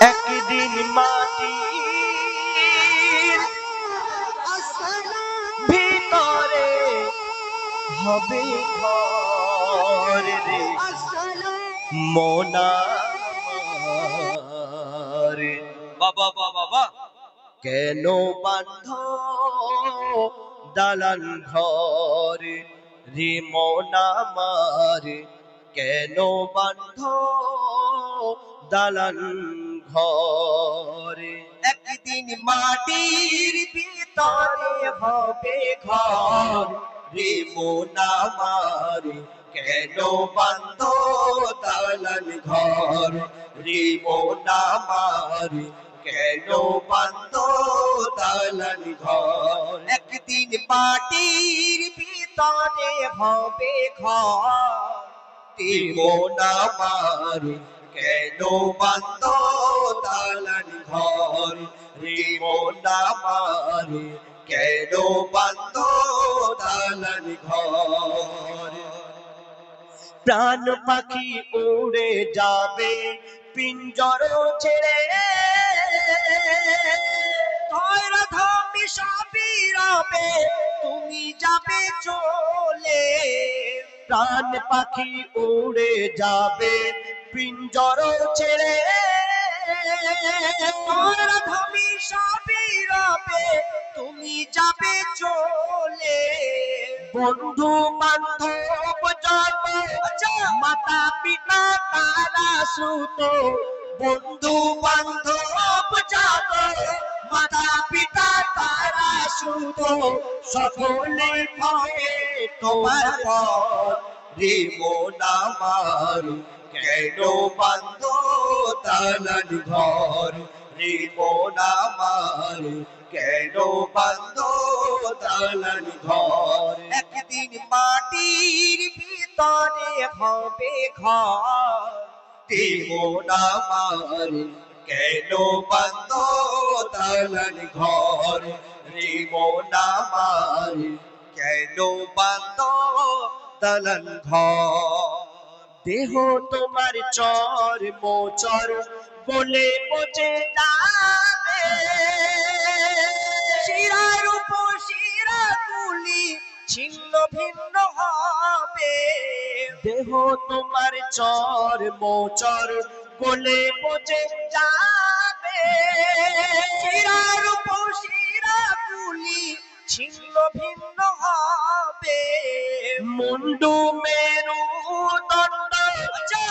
একদিন মাটি ভিতরে হবে ঘর রে। মোনা বাবা বাবা বাবা। কেন বান্ধ দালান ঘর রে মোনা মারে? কেন বান্ধ দালান ঘরে। একদিন মাটির ভিতরে হবে ঘর। রে মোনা মারে, কেন বান্ধ দালান ঘর? রে মোনা মারে, কেন বান্ধ দালান ঘর? একদিন মাটির ভিতরে হবে ঘর। মোনা মারে, কেন বান্ধ দালান ঘর রে মোনা মারে কেন বান্ধ ঘর? প্রাণ পাখি উড়ে যাবে, পিঞ্জর ছেড়ে। তুমি যাবে চলে। প্রাণ পাখি উড়ে যাবে, পিঞ্জর ছেড়ে। সবই রবে, তুমি যাবে চলে। বন্ধু বান্ধব যত মাতা পিতা তারা সুত। বন্ধু বান্ধব যত মাতা পিতা তারা সুত। সকলে ভয়ে তোমার রে মোনা মারু কেন বান্ধ দালান ঘর রে মোনা মারু কেন বান্ধ দালান ঘর? একদিন মাটির ভিতরে হবে ঘর। দেব না মারে কেন বান্ধ দালান ঘর? রেব না কেন বান্ধ দালান ঘর? দেহ তোমার চর মোচর বলে পচে যাবে শিরার উপর শিরা তুলি ছিন্ন ভিন্ন হবে। দেহ তোমার চর মোচর বলে পচে যাবে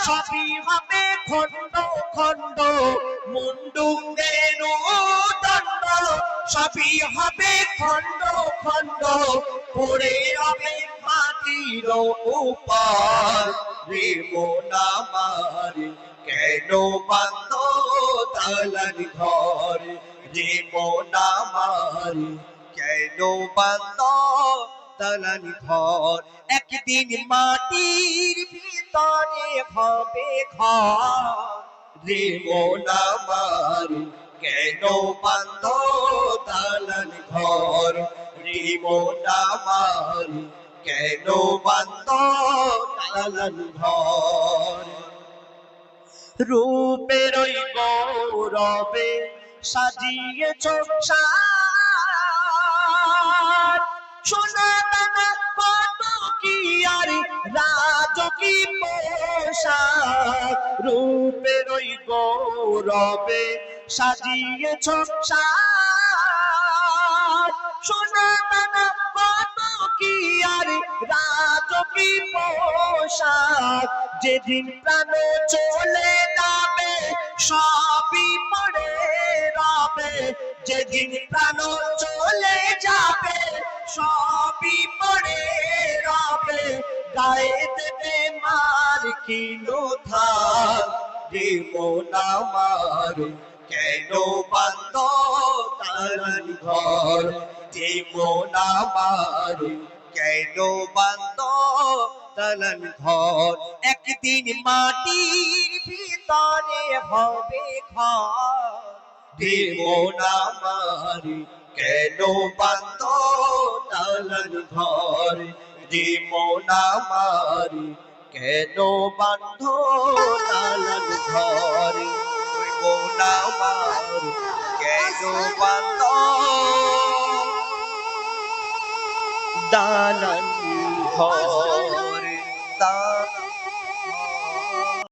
সবই হবে খণ্ড খণ্ড মুন্ডু মেরু দণ্ড। সবই হবে খণ্ড খণ্ড, পড়ে হবে মাটির উপর। রে মোনা মারে কেন বান্ধ দালান ঘর? রে মোনা মারে কেন বান্ধ দালান ঘর, একদিন মাটির ভিতরে হবে ঘর। রে মোনা মারে কেন বান্ধ ঘর? রে মোনা মারে কেন বান্ধ দালান ঘর? রূপের গৌরবে সাজিয়েছ সার কি রূপের ওই গৌরবে সাজিয়েছ সোনা কি আর রাজকি যেদিন প্রাণ চলে যাবে, সবই পড়ে রবে। যেদিন প্রাণ চলে যাবে সবই পড়ে রবে, গায়ে দেবে মার কিলো থাক রে মোনা মার কেন বান্ধ তারান ঘর? যে মোনা মার কেন বান্ধ দালান ঘর? একদিন মাটির ভিতরে হবে ঘর। দেব না মারি কেন বান্ধ দালান ঘর? দেব না মারি কেন বান্ধ দালান ঘর? আমার। কেন বান্ধ দালান ঘর।